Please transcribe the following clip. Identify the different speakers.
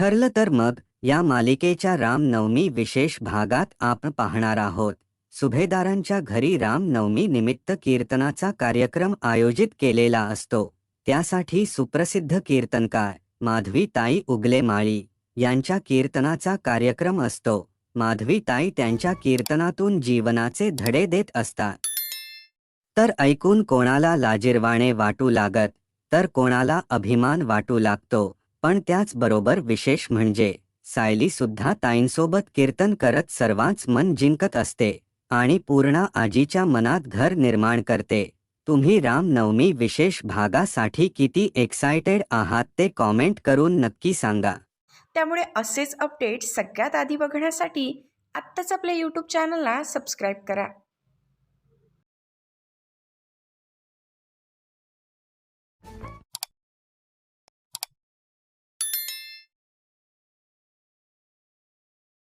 Speaker 1: ठरलं तर मग या मालिकेच्या रामनवमी विशेष भागात आपण पाहणार आहोत. सुभेदारांच्या घरी रामनवमी निमित्त कीर्तनाचा कार्यक्रम आयोजित केलेला असतो. त्यासाठी सुप्रसिद्ध कीर्तनकार माधवी ताई उगले माळी यांच्या कीर्तनाचा कार्यक्रम असतो. माधवी ताई त्यांच्या कीर्तनातून जीवनाचे धडे देत असतात. तर ऐकून कोणाला लाजिरवाणे वाटू लागत? तर कोणाला अभिमान वाटू लागतो? पण त्याचबरोबर विशेष म्हणजे सायली सुद्धा ताईंसोबत कीर्तन करत सर्वांच मन जिंकत असते आणि पूर्णा आजीच्या मनात घर निर्माण करते. तुम्ही रामनवमी विशेष भागासाठी किती एक्सायटेड आहात ते कॉमेंट करून नक्की सांगा.
Speaker 2: त्यामुळे असेच अपडेट सगळ्यात आधी बघण्यासाठी आत्ताच आपल्या यूट्यूब चॅनलला सबस्क्राईब करा.